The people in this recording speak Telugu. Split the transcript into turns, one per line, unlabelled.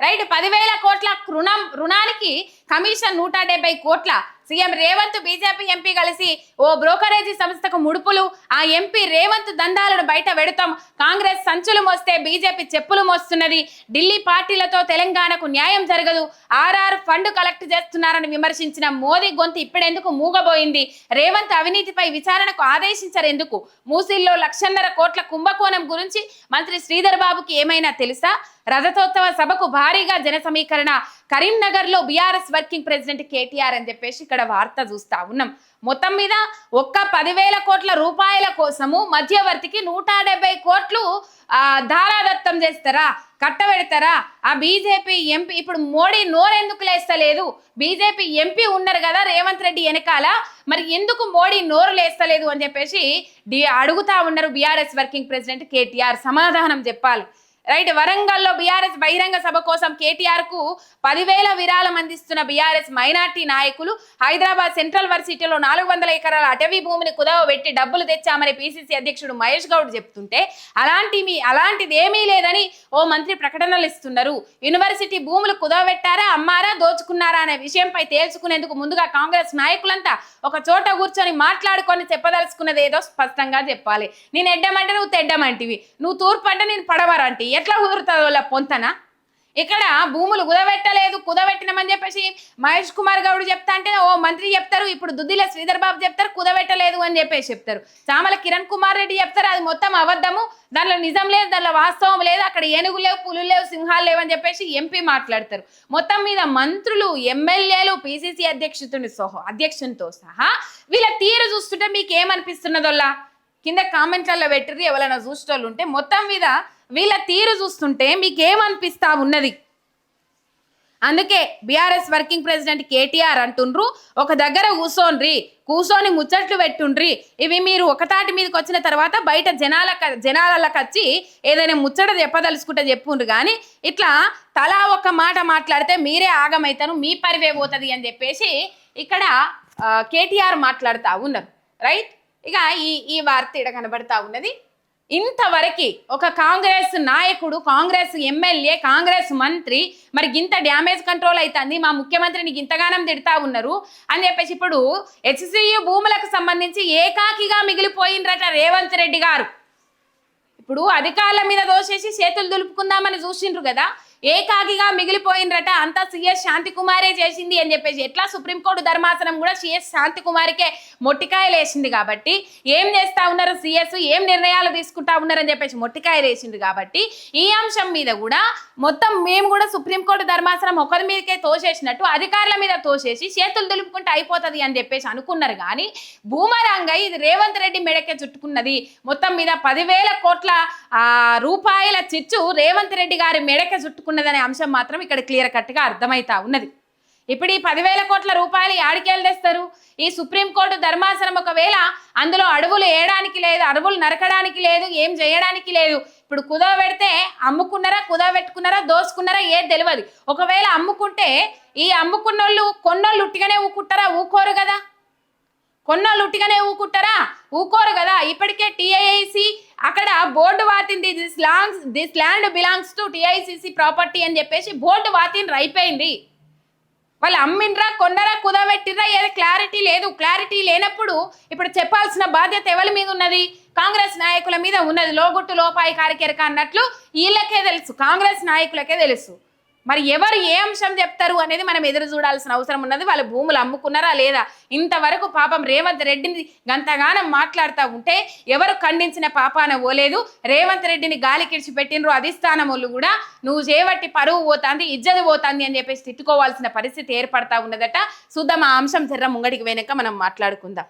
రైట్ పదివేల కోట్ల రుణం రుణానికి కమిషన్ నూట డెబ్బై కోట్ల సీఎం రేవంత్ బీజేపీ ఎంపీ కలిసి ఓ బ్రోకరేజీ సంస్థకు ముడుపులు ఆ ఎంపీ రేవంత్ దందాలను బయట పెడతాం. కాంగ్రెస్ సంచులు మోస్తే బీజేపీ చెప్పులు మోస్తున్నది. ఢిల్లీ పార్టీలతో తెలంగాణకు న్యాయం జరగదు. ఆర్ఆర్ ఫండ్ కలెక్ట్ చేస్తున్నారని విమర్శించిన మోదీ గొంతు ఇప్పుడెందుకు మూగబోయింది? రేవంత్ అవినీతిపై విచారణకు ఆదేశించరెందుకు? మూసిల్లో లక్షన్నర కోట్ల కుంభకోణం గురించి మంత్రి శ్రీధర్ బాబుకి ఏమైనా తెలుసా? రథతోత్సవ సభకు భారీగా జన సమీకరణ. కరీంనగర్లో బీఆర్ఎస్ వర్కింగ్ ప్రెసిడెంట్ కేటీఆర్ అని చెప్పేసి ఇక్కడ వార్త చూస్తా ఉన్నాం. మొత్తం మీద ఒక్క పదివేల కోట్ల రూపాయల కోసము మధ్యవర్తికి నూట డెబ్బై కోట్లు ధారాదత్తం చేస్తారా? కట్టబెడతారా? ఆ బీజేపీ ఎంపీ ఇప్పుడు మోడీ నోరెందుకు లేస్తలేదు? బీజేపీ ఎంపీ ఉన్నారు కదా రేవంత్ రెడ్డి వెనకాల. మరి ఎందుకు మోడీ నోరు లేస్తలేదు అని చెప్పేసి అడుగుతా ఉన్నారు బీఆర్ఎస్ వర్కింగ్ ప్రెసిడెంట్ కేటీఆర్. సమాధానం చెప్పాలి. రైట్ వరంగల్లో బీఆర్ఎస్ బహిరంగ సభ కోసం కేటీఆర్కు పదివేల విరాళం అందిస్తున్న బీఆర్ఎస్ మైనార్టీ నాయకులు హైదరాబాద్ సెంట్రల్ వర్సిటీలో నాలుగు వందల ఎకరాల అటవీ భూమిని కుదవ పెట్టి డబ్బులు తెచ్చామని పిసిసి అధ్యక్షుడు మహేష్ గౌడ్ చెప్తుంటే అలాంటి మీ అలాంటిది ఏమీ లేదని ఓ మంత్రి ప్రకటనలు ఇస్తున్నారు. యూనివర్సిటీ భూములు కుదవబెట్టారా అమ్మారా దోచుకున్నారా అనే విషయంపై తేల్చుకునేందుకు ముందుగా కాంగ్రెస్ నాయకులంతా ఒక చోట కూర్చొని మాట్లాడుకొని చెప్పదలుచుకున్నది ఏదో స్పష్టంగా చెప్పాలి. నేను ఎడ్డమంటే నువ్వు తెడ్డమంటివి. నువ్వు తూర్పు అంటే నేను పడవరంటి. ఎట్లా కుదురుతుందో ఇలా పొంతన? ఇక్కడ భూములు కుదబెట్టలేదు కుదబెట్టినమని చెప్పేసి మహేష్ కుమార్ గౌడ్ చెప్తా అంటే ఓ మంత్రి చెప్తారు ఇప్పుడు దుద్దిల శ్రీధర్ బాబు చెప్తారు కుదబెట్టలేదు అని చెప్పేసి చెప్తారు. చామల కిరణ్ కుమార్ రెడ్డి చెప్తారు అది మొత్తం అబద్ధము దానిలో నిజం లేదు దానిలో వాస్తవం లేదు అక్కడ ఏనుగు లేవు పులులు లేవు సింహాలు లేవు అని చెప్పేసి ఎంపీ మాట్లాడతారు. మొత్తం మీద మంత్రులు ఎమ్మెల్యేలు పిసిసి అధ్యక్షుని సహా అధ్యక్షునితో సహా వీళ్ళ తీరు చూస్తుంటే మీకు ఏమనిపిస్తున్నదోలా? కింద కామెంట్లలో పెట్టిర్రి ఎవరైనా చూసేటోళ్ళు ఉంటే మొత్తం మీద వీళ్ళ తీరు చూస్తుంటే మీకేమనిపిస్తా ఉన్నది? అందుకే బీఆర్ఎస్ వర్కింగ్ ప్రెసిడెంట్ కేటీఆర్ అంటుండ్రు ఒక దగ్గర కూసోన్రి కూసోని ముచ్చట్లు పెట్టుండ్రి. ఇవి మీరు ఒకతాటి మీదకి వచ్చిన తర్వాత బయట జనాల జనాలకు వచ్చి ఏదైనా ముచ్చట చెప్పదలుచుకుంటే చెప్పుండ్రు. కానీ ఇట్లా తలా ఒక మాట మాట్లాడితే మీరే ఆగమైతాను మీ పరివే పోతుంది అని చెప్పేసి ఇక్కడ కేటీఆర్ మాట్లాడుతూ ఉన్నారు. రైట్? ఇక ఈ ఈ వార్త ఇక్కడ కనబడతా ఉన్నది. ఇంతవరకు ఒక కాంగ్రెస్ నాయకుడు కాంగ్రెస్ ఎమ్మెల్యే కాంగ్రెస్ మంత్రి మరి గింత డ్యామేజ్ కంట్రోల్ అవుతుంది మా ముఖ్యమంత్రిని గింతగానం తిడతా ఉన్నారు అని చెప్పేసి ఇప్పుడు హెచ్సియు భూములకు సంబంధించి ఏకాకిగా మిగిలిపోయిండ్రట రేవంత్ రెడ్డి గారు. ఇప్పుడు అధికారుల మీద దోషేసి చేతులు దులుపుకుందామని చూసిండ్రు కదా ఏకాకిగా మిగిలిపోయినరట. అంతా సిఎస్ శాంతి కుమారే చేసింది అని చెప్పేసి. ఎట్లా సుప్రీంకోర్టు ధర్మాసనం కూడా సిఎస్ శాంతి కుమార్కే మొట్టికాయలు వేసింది కాబట్టి ఏం చేస్తా ఉన్నారు సిఎస్? ఏం నిర్ణయాలు తీసుకుంటా ఉన్నారని చెప్పేసి మొట్టికాయలు వేసిండ్రు కాబట్టి ఈ అంశం మీద కూడా మొత్తం మేము కూడా సుప్రీంకోర్టు ధర్మాసనం ఒకరి మీదకే తోసేసినట్టు అధికారుల మీద తోసేసి చేతులు దులుపుకుంటే అయిపోతుంది అని చెప్పేసి అనుకున్నారు కానీ భూమరంగా ఇది రేవంత్ రెడ్డి మెడకే చుట్టుకున్నది. మొత్తం మీద పదివేల కోట్ల రూపాయల చిచ్చు రేవంత్ రెడ్డి గారి మెడకే చుట్టుకున్నదనే అంశం మాత్రం ఇక్కడ క్లియర్ కట్గా అర్థమవుతా ఉన్నది. ఇప్పుడు ఈ పదివేల కోట్ల రూపాయలు యాడికేళ్ళు తెస్తారు? ఈ సుప్రీంకోర్టు ధర్మాసనం ఒకవేళ అందులో అడవులు వేయడానికి లేదు అడవులు నరకడానికి లేదు ఏం చేయడానికి లేదు ఇప్పుడు కుదవ పెడితే అమ్ముకున్నారా కుదవ పెట్టుకున్నారా దోసుకున్నారా ఏది తెలియదు. ఒకవేళ అమ్ముకుంటే ఈ అమ్ముకున్నోళ్ళు కొన్నోళ్ళు ఉట్టిగానే ఊకుంటారా ఊకోరు కదా? కొన్నోళ్ళు ఉట్టిగానే ఊకుంటారా? ఊకోరు కదా. ఇప్పటికే టిఐఐసి అక్కడ board వాతింది. This longs this land belongs to TICC property అని చెప్పేసి బోర్డు వాతిండ్రు అయిపోయింది వాళ్ళు అమ్మిండ్రా కొన్నరా కుదబెట్టిర్రా ఏదో క్లారిటీ లేదు. క్లారిటీ లేనప్పుడు ఇప్పుడు చెప్పాల్సిన బాధ్యత ఎవరి మీద ఉన్నది? కాంగ్రెస్ నాయకుల మీద ఉన్నది. లోగుట్టు లోపాయి కారికెరక అన్నట్లు వీళ్ళకే తెలుసు. కాంగ్రెస్ నాయకులకే తెలుసు. మరి ఎవరు ఏ అంశం చెప్తారు అనేది మనం ఎదురు చూడాల్సిన అవసరం ఉన్నది. వాళ్ళ భూములు అమ్ముకున్నారా లేదా? ఇంతవరకు పాపం రేవంత్ రెడ్డిని గంతగానం మాట్లాడుతూ ఉంటే ఎవరు ఖండించిన పాపాన పోలేదు. రేవంత్ రెడ్డిని గాలికిడిచి పెట్టినరు అధిష్టానం వాళ్ళు కూడా నువ్వు చేపట్టి పరువు పోతాంది ఇజ్జది పోతాంది అని చెప్పేసి తిట్టుకోవాల్సిన పరిస్థితి ఏర్పడతా ఉన్నదట. చూద్దాం ఆ అంశం జర్ర ముంగడికి వెనక మనం మాట్లాడుకుందాం.